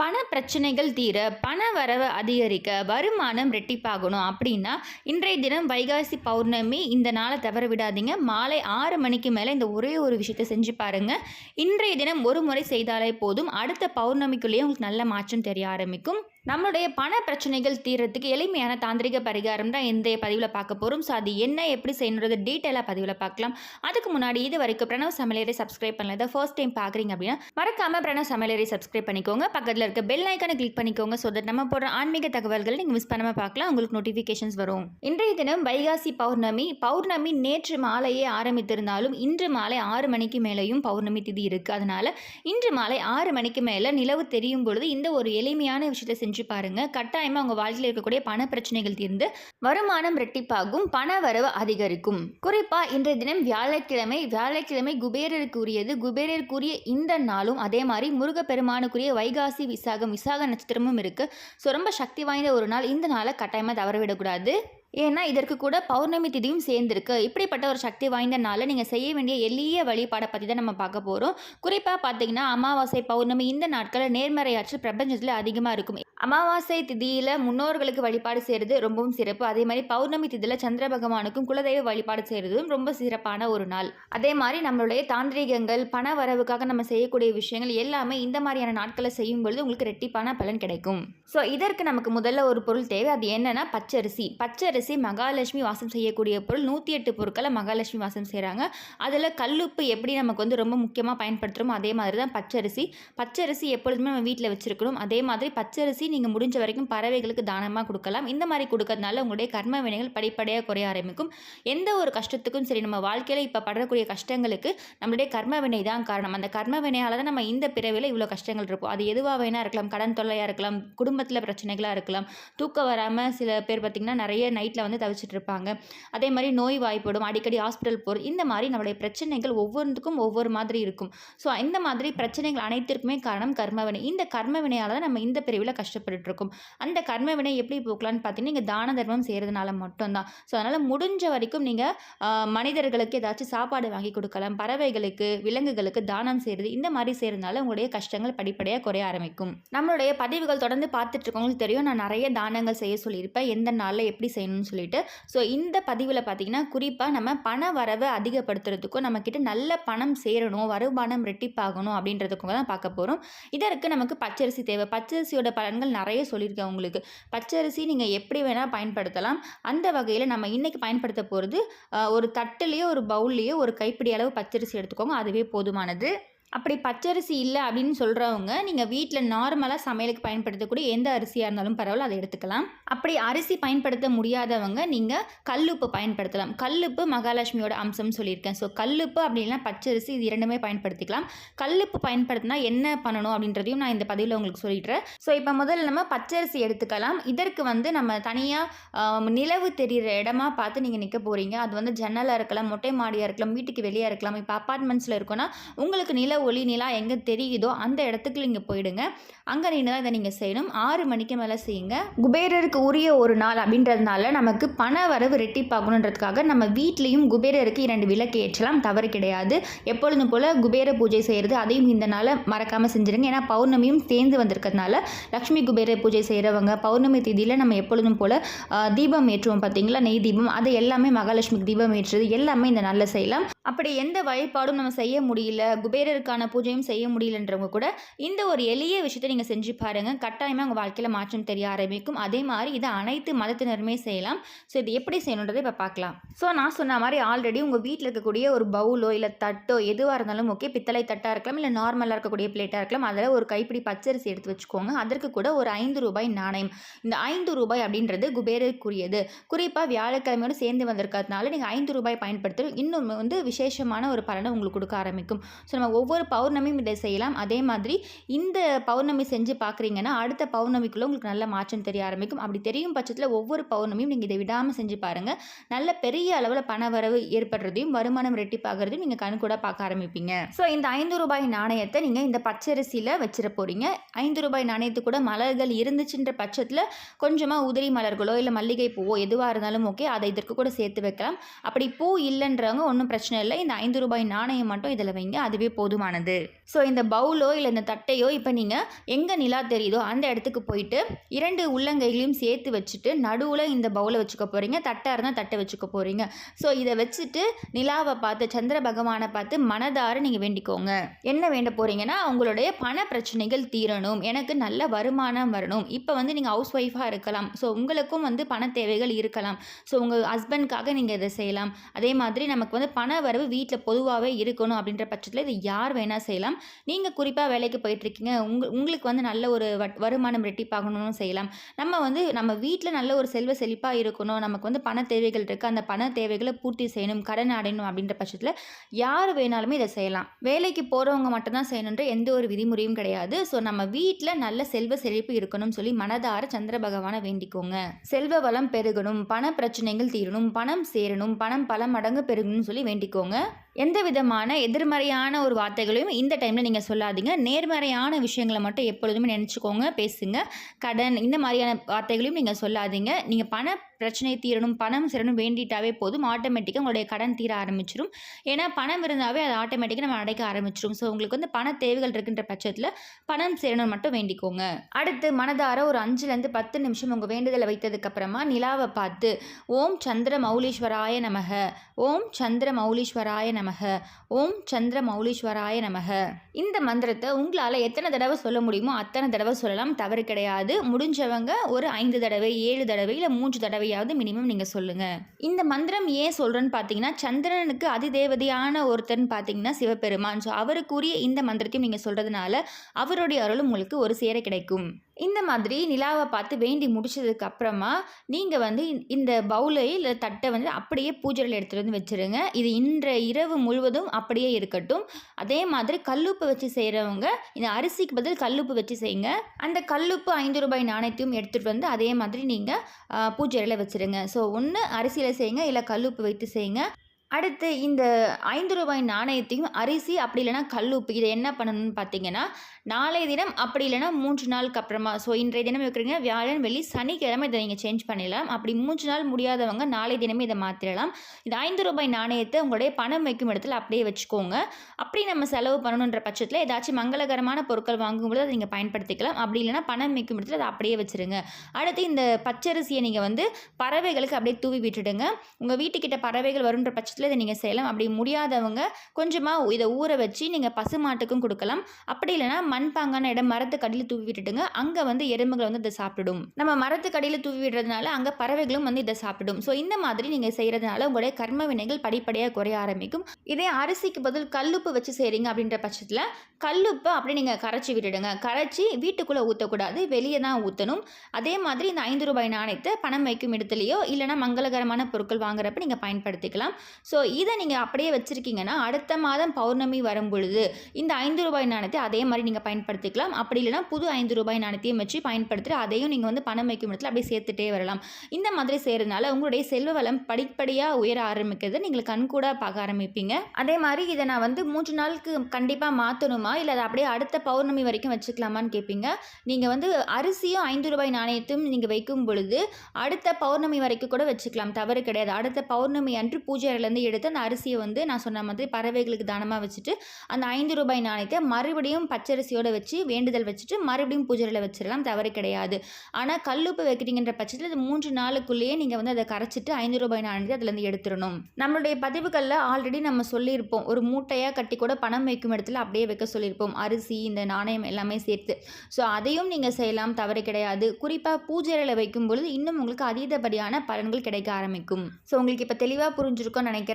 பண பிரச்சனைகள் தீர பண வரவு அதிகரிக்க வருமானம் ரெட்டிப்பாகணும். அப்படின்னா இன்றைய தினம் வைகாசி பௌர்ணமி இந்த நாளை தவற விடாதீங்க. மாலை ஆறு மணிக்கு மேலே இந்த ஒரே ஒரு விஷயத்தை செஞ்சு பாருங்க. இன்றைய தினம் ஒரு முறை செய்தாலே போதும். அடுத்த பௌர்ணமிக்குள்ளேயே உங்களுக்கு நல்ல மாற்றம் தெரிய ஆரம்பிக்கும். நம்மளுடைய பண பிரச்சனைகள் தீர்றதுக்கு எளிமையான தாந்திரிக பரிகாரம் தான் இந்த பதிவில் பார்க்க போகிறோம் ஸோ அது என்ன எப்படி செய்யணுறது டீட்டெயிலாக பதிவில் பார்க்கலாம். அதுக்கு முன்னாடி இது வரைக்கும் பிரணவ் சமையலரை சப்ஸ்கிரைப் பண்ணல ஃபர்ஸ்ட் டைம் பார்க்குறீங்க அப்படின்னா மறக்காமல் பிரணவ் சமையலரை சப்ஸ்கிரைப் பண்ணிக்கோங்க. பக்கத்தில் இருக்க பெல் ஐக்கானை கிளிக் பண்ணிக்கோங்க ஸோ தட் நம்ம போடுற ஆன்மீக தகவல்களை நீங்கள் மிஸ் பண்ணாமல் பார்க்கலாம். உங்களுக்கு நோட்டிஃபிகேஷன்ஸ் வரும். இன்றைய தினம் வைகாசி பௌர்ணமி. பௌர்ணமி நேற்று மாலையே ஆரம்பித்திருந்தாலும் இன்று மாலை ஆறு மணிக்கு மேலேயும் பௌர்ணமி திதி இருக்குது அதனால் இன்று மாலை ஆறு மணிக்கு மேலே நிலவு தெரியும் பொழுது இந்த ஒரு எளிமையான விஷயத்தை செஞ்சு பாருங்க. கட்டாயமாக உங்கள் வாழ்க்கையில் இருக்கக்கூடிய பண பிரச்சனைகள் தீர்ந்து வருமானம் ரெட்டிப்பாகும் பண வரவு அதிகரிக்கும். குறிப்பாக இன்றைய தினம் வியாழக்கிழமை வியாழக்கிழமை குபேரருக்கு உரியது குபேரருக்குரிய இந்த நாளும் அதே மாதிரி முருகப்பெருமானுக்குரிய வைகாசி விசாகம் விசாக நட்சத்திரமும் இருக்குது ஸோ ரொம்ப சக்தி வாய்ந்த ஒரு நாள். இந்த நாளை கட்டாயமாக தவறவிடக்கூடாது ஏன்னா இதற்கு கூட பௌர்ணமி திதியும் சேர்ந்துருக்கு. இப்படிப்பட்ட ஒரு சக்தி வாய்ந்த நாளில் நீங்கள் செய்ய வேண்டிய எளிய வழிபாடை பற்றி தான் நம்ம பார்க்க போகிறோம் குறிப்பாக பார்த்தீங்கன்னா அமாவாசை பௌர்ணமி இந்த நாட்களில் நேர்மறையாற்றல் பிரபஞ்சத்தில் அதிகமாக இருக்கும். அமாவாசை திதியில் முன்னோர்களுக்கு வழிபாடு செய்கிறது ரொம்பவும் சிறப்பு. அதே மாதிரி பௌர்ணமி திதியில் சந்திர பகவானுக்கும் குலதெய்வ வழிபாடு செய்கிறதும் ரொம்ப சிறப்பான ஒரு நாள். அதே மாதிரி நம்மளுடைய தாந்திரிகங்கள் பண வரவுக்காக நம்ம செய்யக்கூடிய விஷயங்கள் எல்லாமே இந்த மாதிரியான நாட்களை செய்யும் பொழுது உங்களுக்கு ரெட்டிப்பான பலன் கிடைக்கும். ஸோ இதற்கு நமக்கு முதல்ல ஒரு பொருள் தேவை. அது என்னன்னா பச்சரிசி. பச்சரிசி மகாலட்சுமி வாசம் செய்யக்கூடிய பொருள். நூற்றி எட்டு பொருட்களை மகாலட்சுமி வாசம் செய்கிறாங்க அதில் கல்லுப்பு எப்படி நமக்கு வந்து ரொம்ப முக்கியமாக பயன்படுத்துகிறோமோ அதே மாதிரி தான் பச்சரிசி. பச்சரிசி எப்பொழுதுமே நம்ம வீட்டில் வச்சுருக்கணும். அதே மாதிரி பச்சரிசி நீங்கள் முடிஞ்ச வரைக்கும் பறவைகளுக்கு தானமாக கொடுக்கலாம். இந்த மாதிரி கொடுக்கறதுனால உங்களுடைய கர்ம வினைகள் படிப்படியாக குறைய ஆரம்பிக்கும். எந்த ஒரு கஷ்டத்துக்கும் சரி நம்ம வாழ்க்கையில் இப்போ படக்கூடிய கஷ்டங்களுக்கு நம்மளுடைய கர்ம வினை தான் காரணம். அந்த கர்ம வினையால் தான் நம்ம இந்த பிறவியில் இவ்வளோ கஷ்டங்கள் இருக்கும். அது எதுவாக வேணா இருக்கலாம். கடன் தொல்லையாக இருக்கலாம். குடும்பத்தில் பிரச்சனைகளாக இருக்கலாம். தூக்கம் வராமல் சில பேர் பார்த்திங்கன்னா நிறைய நைட்டில் வந்து தவிச்சிட்டு இருப்பாங்க. அதே மாதிரி நோய் வாய்ப்படும். அடிக்கடி ஹாஸ்பிட்டல் போகிற இந்த மாதிரி நம்மளுடைய பிரச்சனைகள் ஒவ்வொன்றுக்கும் ஒவ்வொரு மாதிரி இருக்கும். ஸோ இந்த மாதிரி பிரச்சனைகள் அனைத்திற்குமே காரணம் கர்மவினை இந்த கர்ம வினையால் தான் நம்ம இந்த பிரிவில் கஷ்டம் இருக்கும் அந்த கர்ம வினை எப்படி போக்கலான்னு பார்த்தீங்கன்னா நீங்கள் தான தர்மம் செய்கிறதுனால மட்டும்தான். ஸோ அதனால் முடிஞ்ச வரைக்கும் நீங்கள் மனிதர்களுக்கு ஏதாச்சும் சாப்பாடு வாங்கி கொடுக்கலாம். பறவைகளுக்கு விலங்குகளுக்கு தானம் செய்கிறது இந்த மாதிரி செய்கிறதுனால உங்களுடைய கஷ்டங்கள் படிப்படியாக குறைய ஆரம்பிக்கும். நம்மளுடைய பதிவுகள் தொடர்ந்து பார்த்துட்டு இருக்கவங்களுக்கு தெரியும். நான் நிறைய தானங்கள் செய்ய சொல்லியிருப்பேன். எந்த நாளில் எப்படி செய்யணும்னு சொல்லிட்டு. ஸோ இந்த பதிவில் பார்த்தீங்கன்னா குறிப்பாக நம்ம பண வரவை அதிகப்படுத்துறதுக்கும் நம்மக்கிட்ட நல்ல பணம் சேரணும் வருமானம் ரெட்டிப்பாகணும் அப்படின்றதுக்கும் தான் பார்க்க போகிறோம் இதற்கு நமக்கு பச்சரிசி தேவை. பச்சரிசியோட பலன்கள் நிறைய சொல்லியிருக்கேன் உங்களுக்கு. பச்சரிசி நீங்கள் எப்படி வேணால் பயன்படுத்தலாம். அந்த வகையில் நம்ம இன்றைக்கி பயன்படுத்த போகிறது ஒரு தட்டுலேயோ ஒரு பவுல்லையோ ஒரு கைப்பிடி அளவு பச்சரிசி எடுத்துக்கோங்க. அதுவே போதுமானது. அப்படி பச்சரிசி இல்லை அப்படின்னு சொல்கிறவங்க நீங்கள் வீட்டில் நார்மலாக சமையலுக்கு பயன்படுத்தக்கூடிய எந்த அரிசியாக இருந்தாலும் பரவாயில்ல அதை எடுத்துக்கலாம். அப்படி அரிசி பயன்படுத்த முடியாதவங்க நீங்கள் கல்லுப்பு பயன்படுத்தலாம். கல்லுப்பு மகாலட்சுமியோட அம்சம்னு சொல்லியிருக்கேன். ஸோ கல்லுப்பு அப்படின்னா பச்சரிசி இது இரண்டுமே பயன்படுத்திக்கலாம். கல்லுப்பு பயன்படுத்தினா என்ன பண்ணணும் அப்படின்றதையும் நான் இந்த பதிவில் உங்களுக்கு சொல்லிடுறேன். ஸோ இப்போ முதல்ல நம்ம பச்சரிசி எடுத்துக்கலாம். இதற்கு வந்து நம்ம தனியாக நிலவு தெரிகிற இடமா பார்த்து நீங்கள் நிற்க போகிறீங்க அது வந்து ஜன்னலாக இருக்கலாம் மொட்டை மாடியாக இருக்கலாம் வீட்டுக்கு வெளியே இருக்கலாம். இப்போ அப்பார்ட்மெண்ட்ஸில் இருக்கோன்னா உங்களுக்கு நில ஒளி நிலா எங்கே தெரியுதோ அந்த இடத்துக்கு நீங்கள் போயிடுங்க. அங்கே நின்று தான் இதை நீங்கள் செய்யணும். ஆறு மணிக்கு மேலே செய்யுங்க. குபேரருக்கு உரிய ஒரு நாள் அப்படின்றதுனால நமக்கு பண வரவு ரெட்டிப்பாகணுன்றதுக்காக நம்ம வீட்லேயும் குபேரருக்கு இரண்டு விளக்கு ஏற்றலாம். தவறு கிடையாது. எப்பொழுதும் போல் குபேர பூஜை செய்கிறது அதையும் இந்த நாளை மறக்காமல் செஞ்சுருங்க. ஏன்னா பௌர்ணமியும் சேர்ந்து வந்திருக்கிறதுனால லக்ஷ்மி குபேர பூஜை செய்கிறவங்க பௌர்ணமி தேதியில் நம்ம எப்பொழுதும் போல் தீபம் ஏற்றுவோம் பார்த்தீங்களா நெய் தீபம். அது எல்லாமே மகாலட்சுமிக்கு தீபம் ஏற்றுறது எல்லாமே இந்த நாளில் செய்யலாம். அப்படி எந்த வழிபாடும் நம்ம செய்ய முடியல குபேரருக்கான பூஜையும் செய்ய முடியலன்றவங்க கூட இந்த ஒரு எளிய விஷயத்தை நீங்கள் செஞ்சு பாருங்கள் கட்டாயமாக உங்கள் வாழ்க்கையில் மாற்றம் தெரிய ஆரம்பிக்கும். அதே மாதிரி இதை அனைத்து மதத்தினருமே செய்யலாம். ஸோ இது எப்படி செய்யணுன்றதை இப்போ பார்க்கலாம். ஸோ நான் சொன்ன மாதிரி ஆல்ரெடி உங்கள் வீட்டில் இருக்கக்கூடிய ஒரு பவுலோ இல்லை தட்டோ எதுவாக இருந்தாலும் ஓகே பித்தளை தட்டாக இருக்கலாம் இல்லை நார்மலாக இருக்கக்கூடிய பிளேட்டாக இருக்கலாம் அதில் ஒரு கைப்பிடி பச்சரிசி எடுத்து வச்சுக்கோங்க. அதற்கு கூட ஒரு ஐந்து ரூபாய் நாணயம். இந்த ஐந்து ரூபாய் அப்படின்றது குபேரருக்குரியது. குறிப்பாக வியாழக்கிழமையோடு சேர்ந்து வந்திருக்கிறதுனால நீங்கள் ஐந்து ரூபாய் பயன்படுத்துகிறோம் இன்னும் வந்து விசேஷமான ஒரு பலனை உங்களுக்கு கொடுக்க ஆரம்பிக்கும். ஸோ நம்ம ஒவ்வொரு பௌர்ணமியும் இதை செய்யலாம். அதே மாதிரி இந்த பௌர்ணமி செஞ்சு பார்க்குறீங்கன்னா அடுத்த பௌர்ணமிக்குள்ளே உங்களுக்கு நல்ல மாற்றம் தெரிய ஆரம்பிக்கும். அப்படி தெரியும் பட்சத்தில் ஒவ்வொரு பௌர்ணமியும் நீங்கள் இதை விடாமல் செஞ்சு பாருங்கள் நல்ல பெரிய அளவில் பண வரவு ஏற்படுறதையும் வருமானம் ரெட்டிப்பாகிறதையும் நீங்கள் கண் கூட பார்க்க ஆரம்பிப்பீங்க. ஸோ இந்த ஐந்து ரூபாய் நாணயத்தை நீங்கள் இந்த பச்சரிசியில் வச்சிட போகிறீங்க ஐந்து ரூபாய் நாணயத்து கூட மலர்கள் இருந்துச்சுன்ற பட்சத்தில் கொஞ்சமாக உதிரி மலர்களோ இல்லை மல்லிகை பூவோ எதுவாக இருந்தாலும் ஓகே அதை இதற்கு கூட சேர்த்து வைக்கலாம். அப்படி பூ இல்லைன்றவங்க ஒன்றும் பிரச்சனை இல்லை இந்த ஐந்து ரூபாய் நாணயம் மட்டும் இதில் வைங்க அதுவே போதுமானது. ஸோ இந்த பவுலோ இல்லை இந்த தட்டையோ இப்போ நீங்கள் எங்கே நிலா தெரியுதோ அந்த இடத்துக்கு போயிட்டு இரண்டு உள்ளங்கைகளையும் சேர்த்து வச்சுட்டு நடுவில் இந்த பவுலை வச்சுக்க போகிறீங்க தட்டாக இருந்தால் தட்டை வச்சுக்க போகிறீங்க ஸோ இதை வச்சுட்டு நிலாவை பார்த்து சந்திர பகவானை பார்த்து மனதார நீங்கள் வேண்டிக்கோங்க. என்ன வேண்ட போகிறீங்கன்னா உங்களுடைய பண பிரச்சனைகள் தீரணும். எனக்கு நல்ல வருமானம் வரணும். இப்போ வந்து நீங்கள் ஹவுஸ் ஒய்ஃபாக இருக்கலாம். ஸோ உங்களுக்கும் வந்து பண தேவைகள் இருக்கலாம். ஸோ உங்கள் ஹஸ்பண்ட்காக நீங்கள் இதை செய்யலாம். அதே மாதிரி நமக்கு வந்து பண வரவு வீட்டில் பொதுவாகவே இருக்கணும் அப்படின்ற பட்சத்தில் இது யார் வேணால் செய்யலாம். நீங்கள் குறிப்பாக வேலைக்கு போயிட்டுருக்கீங்க. உங்க உங்களுக்கு வந்து நல்ல ஒரு வட் வருமானம் ரெட்டிப்பாகணும்னு செய்யலாம். நம்ம வந்து நம்ம வீட்டில் நல்ல ஒரு செல்வ செழிப்பாக இருக்கணும். நமக்கு வந்து பண தேவைகள் இருக்குது அந்த பண தேவைகளை பூர்த்தி செய்யணும் கடன் அடையணும் அப்படின்ற பட்சத்தில் யார் வேணாலுமே இதை செய்யலாம். வேலைக்கு போகிறவங்க மட்டும்தான் செய்யணுன்ற எந்த ஒரு விதிமுறையும் கிடையாது. ஸோ நம்ம வீட்டில் நல்ல செல்வ செழிப்பு இருக்கணும்னு சொல்லி மனதார சந்திர பகவானை வேண்டிக்கோங்க. செல்வ வளம் பெருகணும். பண பிரச்சனைகள் தீரணும். பணம் சேரணும். பணம் பல மடங்கு பெருகணும்னு சொல்லி வேண்டிக்கோங்க. எடுத்துக்கோங்க எந்த விதமான எதிர்மறையான ஒரு வார்த்தைகளையும் இந்த டைமில் நீங்கள் சொல்லாதீங்க. நேர்மறையான விஷயங்களை மட்டும் எப்பொழுதுமே நினச்சிக்கோங்க பேசுங்க. கடன் இந்த மாதிரியான வார்த்தைகளையும் நீங்கள் சொல்லாதீங்க. நீங்கள் பண பிரச்சனை தீரணும் பணம் சேரணும் வேண்டிட்டாவே போதும். ஆட்டோமேட்டிக்காக உங்களுடைய கடன் தீர ஆரம்பிச்சிடும் ஏன்னா பணம் இருந்தாவே அது ஆட்டோமேட்டிக்காக நம்ம அடைக்க ஆரம்பிச்சிடும் ஸோ உங்களுக்கு வந்து பண தேவைகள் இருக்கின்ற பட்சத்தில் பணம் சேரணும் மட்டும் வேண்டிக்கோங்க. அடுத்து மனதார ஒரு அஞ்சுலேருந்து பத்து நிமிஷம் உங்கள் வேண்டுதலை வைத்ததுக்கப்புறமா நிலாவை பார்த்து ஓம் சந்திர மௌலீஸ்வராய நமக. ஓம் சந்திர மௌலீஸ்வராய நமக. நமக. ஓம் சந்திர மௌலீஸ்வராய நமக. இந்த மந்திரத்தை உங்களால் எத்தனை தடவை சொல்ல முடியுமோ அத்தனை தடவை சொல்லலாம். தவறு கிடையாது. முடிஞ்சவங்க ஒரு ஐந்து தடவை ஏழு தடவை இல்லை மூன்று தடவையாவது மினிமம் நீங்கள் சொல்லுங்கள் இந்த மந்திரம் ஏன் சொல்கிறேன்னு பார்த்தீங்கன்னா சந்திரனுக்கு அதிதேவதையான ஒருத்தர்னு பார்த்தீங்கன்னா சிவபெருமான். ஸோ அவருக்குரிய இந்த மந்திரத்தையும் நீங்கள் சொல்கிறதுனால அவருடைய அருளும் உங்களுக்கு ஒரு சேர கிடைக்கும். இந்த மாதிரி நிலாவை பார்த்து வேண்டி முடிச்சதுக்கு அப்புறமா நீங்கள் வந்து இந்த- இந்த பவுலை இல்லை தட்டை வந்து அப்படியே பூஜையில் எடுத்துகிட்டு வந்து வச்சுருங்க. இது இன்ற இரவு முழுவதும் அப்படியே இருக்கட்டும். அதே மாதிரி கல்லுப்பு வச்சு செய்கிறவங்க இந்த அரிசிக்கு பதில் கல்லுப்பு வச்சு செய்யுங்க. அந்த கல்லுப்பு ஐந்து ரூபாய் நாணயத்தையும் எடுத்துகிட்டு வந்து அதே மாதிரி நீங்கள் பூஜையில் வச்சுருங்க. ஸோ ஒன்று அரிசியில் செய்யுங்க இல்லை கல்லுப்பு வைத்து செய்யுங்க. அடுத்து இந்த ஐந்து ரூபாய் நாணயத்தையும் அரிசி அப்படி இல்லைன்னா கல்லுப்பு இதை என்ன பண்ணணும்னு பார்த்தீங்கன்னா நாளை தினம் அப்படி இல்லைன்னா மூன்று நாளுக்கு அப்புறமா. ஸோ இன்றைய தினம் இருக்கிறீங்க வியாழன் வெள்ளி சனிக்கிழமை இதை நீங்கள் சேஞ்ச் பண்ணிடலாம். அப்படி மூன்று நாள் முடியாதவங்க நாளை தினமே இதை மாற்றிடலாம் இந்த ஐந்து ரூபாய் நாணயத்தை உங்களுடைய பணம் வைக்கும் இடத்துல அப்படியே வச்சுக்கோங்க. அப்படி நம்ம செலவு பண்ணணுன்ற பட்சத்தில் ஏதாச்சும் மங்களகரமான பொருட்கள் வாங்கும்போது அதை நீங்கள் பயன்படுத்திக்கலாம். அப்படி இல்லைன்னா பணம் வைக்கும் இடத்துல அதை அப்படியே வச்சுருங்க. அடுத்து இந்த பச்சரிசியை நீங்கள் வந்து பறவைகளுக்கு அப்படியே தூவி விட்டுடுங்க. உங்கள் வீட்டுக்கிட்ட பறவைகள் வருன்ற பட்சத்தில் இதை நீங்கள் செய்யலாம். அப்படி முடியாதவங்க கொஞ்சமாக இதை ஊற வச்சு நீங்கள் பசுமாட்டுக்கும் கொடுக்கலாம். அப்படி இல்லைன்னா மண்பாங்கான இடம் மரத்துக்கடியில் தூவி விட்டுட்டுங்க அங்கே வந்து எறும்புகள் வந்து இதை சாப்பிடும். நம்ம மரத்துக்கடியில் தூவி விடுறதுனால அங்கே பறவைகளும் வந்து இதை சாப்பிடும். ஸோ இந்த மாதிரி நீங்கள் செய்கிறதுனால உங்களுடைய கர்ம வினைகள் படிப்படியாக குறைய ஆரம்பிக்கும். இதே அரிசிக்கு பதில் கல்லுப்பு வச்சு செய்கிறீங்க அப்படின்ற பட்சத்தில் கல்லுப்பை அப்படி நீங்கள் கரைச்சி விட்டுடுங்க. கரைச்சி வீட்டுக்குள்ளே ஊற்றக்கூடாது வெளியே தான் ஊற்றணும் அதே மாதிரி இந்த ஐந்து ரூபாய் நாணயத்தை பணம் வைக்கும் இடத்துலையோ இல்லைன்னா மங்களகரமான பொருட்கள் வாங்குறப்ப நீங்கள் பயன்படுத்திக்கலாம். ஸோ இதை நீங்கள் அப்படியே வச்சுருக்கீங்கன்னா அடுத்த மாதம் பௌர்ணமி வரும் பொழுது இந்த ஐந்து ரூபாய் நாணயத்தை அதே மாதிரி நீங்கள் பயன்படுத்திக்கலாம். அப்படி இல்லைன்னா புது ஐந்து ரூபாய் நாணயத்தையும் வச்சு பயன்படுத்திட்டு அதையும் நீங்கள் வந்து பணம் வைக்கும் இடத்துல அப்படியே சேர்த்துட்டே வரலாம். இந்த மாதிரி செய்கிறதுனால உங்களுடைய செல்வ வளம் படிப்படியாக உயர ஆரம்பிக்கிறது நீங்கள் கண்கூடாக பார்க்க ஆரம்பிப்பீங்க. அதே மாதிரி இதை நான் வந்து மூன்று நாளுக்கு கண்டிப்பாக மாற்றணுமா இல்லை அதை அப்படியே அடுத்த பௌர்ணமி வரைக்கும் வச்சுக்கலாமான்னு கேட்பீங்க நீங்கள் வந்து அரிசியும் ஐந்து ரூபாய் நாணயத்தையும் நீங்கள் வைக்கும் பொழுது அடுத்த பௌர்ணமி வரைக்கும் கூட வச்சுக்கலாம். தவறு கிடையாது. அடுத்த பௌர்ணமி அன்று பூஜை அறையிலேருந்து எடுத்து அந்த அரிசியை வந்து நான் சொன்ன மாதிரி பறவைகளுக்கு தானமாக வச்சுட்டு அந்த ஐந்து ரூபாய் நாணயத்தை மறுபடியும் பச்சரிசியோடு வச்சு வேண்டுதல் வச்சுட்டு மறுபடியும் பூஜையில் வச்சிடலாம் தவறு கிடையாது. ஆனால் கல்லுப்பு வைக்கிறீங்கன்ற பட்சத்தில் அது மூன்று நாளுக்குள்ளேயே நீங்கள் வந்து அதை கரைச்சிட்டு ஐந்து ரூபாய் நாணயத்தை அதுலேருந்து எடுத்துடணும். நம்மளுடைய பதிவுகளில் ஆல்ரெடி நம்ம சொல்லியிருப்போம். ஒரு மூட்டையாக கட்டி கூட பணம் வைக்கும் இடத்துல அப்படியே வைக்க சொல்லியிருப்போம். அரிசி இந்த நாணயம் எல்லாமே சேர்த்து. ஸோ அதையும் நீங்கள் செய்யலாம் தவறு கிடையாது. குறிப்பாக பூஜையில் வைக்கும் பொழுது இன்னும் உங்களுக்கு அதீதபடியான பலன்கள் கிடைக்க ஆரம்பிக்கும். ஸோ உங்களுக்கு இப்போ தெளிவாக புரிஞ்சிருக்கும்னு நினைக்கிறேன்.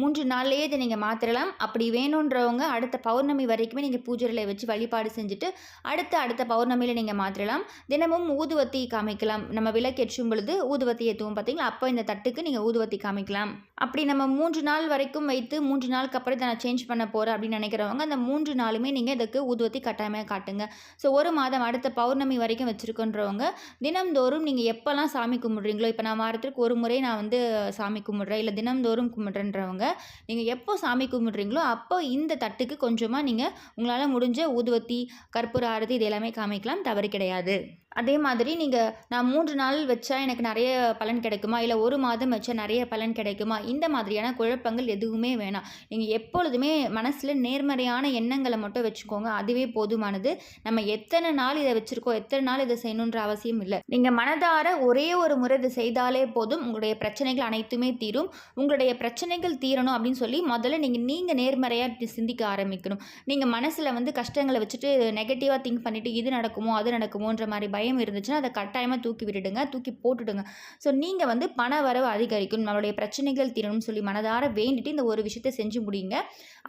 மூன்று நாள்லேயே இதை நீங்கள் மாற்றிடலாம் அப்படி வேணுன்றவங்க அடுத்த பௌர்ணமி வரைக்குமே நீங்கள் பூஜைகளை வச்சு வழிபாடு செஞ்சுட்டு அடுத்த அடுத்த பௌர்ணமியில் நீங்கள் மாற்றிடலாம் தினமும் ஊதுவத்தி காமிக்கலாம். நம்ம விளக்கேற்றும் பொழுது ஊதுவத்தி ஏற்றுவோம் பார்த்தீங்களா? அப்போ இந்த தட்டுக்கு நீங்கள் ஊதுவத்தி காமிக்கலாம். அப்படி நம்ம மூன்று நாள் வரைக்கும் வைத்து மூன்று நாளுக்கு அப்புறம் இதை நான் சேஞ்ச் பண்ண போகிறேன் அப்படின்னு நினைக்கிறவங்க அந்த மூன்று நாளுமே நீங்கள் இதுக்கு ஊதுவத்தி கட்டாயமாக காட்டுங்க. ஸோ ஒரு மாதம் அடுத்த பௌர்ணமி வரைக்கும் வச்சுருக்கோன்றவங்க தினம்தோறும் நீங்கள் எப்போல்லாம் சாமி கும்பிட்றீங்களோ இப்போ நான் வாரத்துக்கு ஒரு முறை நான் வந்து சாமி கும்பிட்றேன் இல்லை தினம்தோறும் கும்பிட்றேன்றவங்க நீங்கள் எப்போ சாமி கும்பிட்றீங்களோ அப்போ இந்த தட்டுக்கு கொஞ்சமாக நீங்கள் உங்களால் முடிஞ்ச ஊதுவத்தி கற்பூர ஆரத்தி இது எல்லாமே காமிக்கலாம் தவறு கிடையாது. அதே மாதிரி நீங்கள் நான் மூன்று நாள் வச்சா எனக்கு நிறைய பலன் கிடைக்குமா? இல்லை ஒரு மாதம் வச்சா நிறைய பலன் கிடைக்குமா? இந்த மாதிரியான குழப்பங்கள் எதுவுமே வேணாம். நீங்கள் எப்பொழுதுமே மனசில் நேர்மறையான எண்ணங்களை மட்டும் வச்சுக்கோங்க. அதுவே போதுமானது. நம்ம எத்தனை நாள் இதை வச்சுருக்கோம்? எத்தனை நாள் இதை செய்யணுன்ற அவசியம் இல்லை. நீங்கள் மனதார ஒரே ஒரு முறை இதை செய்தாலே போதும். உங்களுடைய பிரச்சனைகள் அனைத்துமே தீரும். உங்களுடைய பிரச்சனைகள் தீரணும் அப்படின்னு சொல்லி முதல்ல நீங்கள் நீங்கள் நேர்மறையாக சிந்திக்க ஆரம்பிக்கணும். நீங்கள் மனசில் வந்து கஷ்டங்களை வச்சுட்டு நெகட்டிவாக திங்க் பண்ணிவிட்டு இது நடக்குமோ அது நடக்குமோன்ற மாதிரி பயம் இருந்துச்சுன்னா அதை கட்டாயமாக தூக்கி விட்டுடுங்க தூக்கி போட்டுடுங்க. ஸோ நீங்கள் வந்து பண வரவு அதிகரிக்கும் நம்மளுடைய பிரச்சனைகள் தீரணும்னு சொல்லி மனதார வேண்டிட்டு இந்த ஒரு விஷயத்தை செஞ்சு முடியுங்க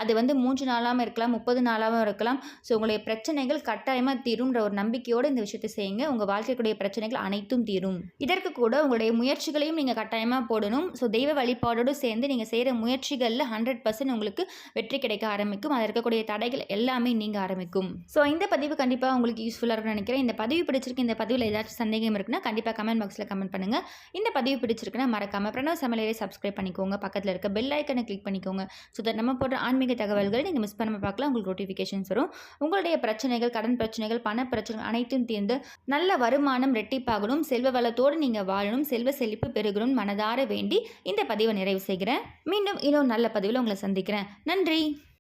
அது வந்து மூன்று நாளாகவும் இருக்கலாம் முப்பது நாளாகவும் இருக்கலாம். ஸோ உங்களுடைய பிரச்சனைகள் கட்டாயமாக தீரும்ன்ற ஒரு நம்பிக்கையோடு இந்த விஷயத்தை செய்யுங்க. உங்கள் வாழ்க்கைக்குடைய பிரச்சனைகள் அனைத்தும் தீரும். இதற்கு கூட உங்களுடைய முயற்சிகளையும் நீங்கள் கட்டாயமாக போடணும். ஸோ தெய்வ வழிபாடோடு சேர்ந்து நீங்கள் செய்கிற முயற்சிகளில் ஹண்ட்ரட் பர்சன்ட் உங்களுக்கு வெற்றி கிடைக்க ஆரம்பிக்கும். அதில் இருக்கக்கூடிய தடைகள் எல்லாமே நீங்க ஆரம்பிக்கும். ஸோ இந்த பதிவு கண்டிப்பாக உங்களுக்கு யூஸ்ஃபுல்லாக இருக்கும்னு நினைக்கிறேன். இந்த பதிவு பிடிச்சிருக்கு இந்த பதிவில் ஏதாச்சும் சந்தேகம் இருக்குன்னா கண்டிப்பாக கமெண்ட் பாக்ஸில் கமெண்ட் பண்ணுங்கள் இந்த பதிவு பிடிச்சிருக்குன்னா மறக்காமல் பிரணவ் சமையலை சப்ஸ்கிரைப் பண்ணிக்கோங்க. பக்கத்தில் இருக்க பெல் ஐக்கனை கிளிக் பண்ணிக்கோங்க. ஸோ தட் நம்ம போடுற ஆன்மீக தகவல்களை நீங்கள் மிஸ் பண்ணாமல் பார்க்கலாம் உங்களுக்கு நோட்டிஃபிகேஷன்ஸ் வரும். உங்களுடைய பிரச்சனைகள் கடன் பிரச்சனைகள் பண பிரச்சனைகள் அனைத்தும் தீர்ந்து நல்ல வருமானம் ரெட்டிப்பாகணும். செல்வ வளத்தோடு நீங்கள் வாழணும். செல்வ செழிப்பு பெருகணும் மனதார வேண்டி இந்த பதிவை நிறைவு செய்கிறேன். மீண்டும் இன்னும் நல்ல பதிவில் உங்களை சந்திக்கிறேன். நன்றி!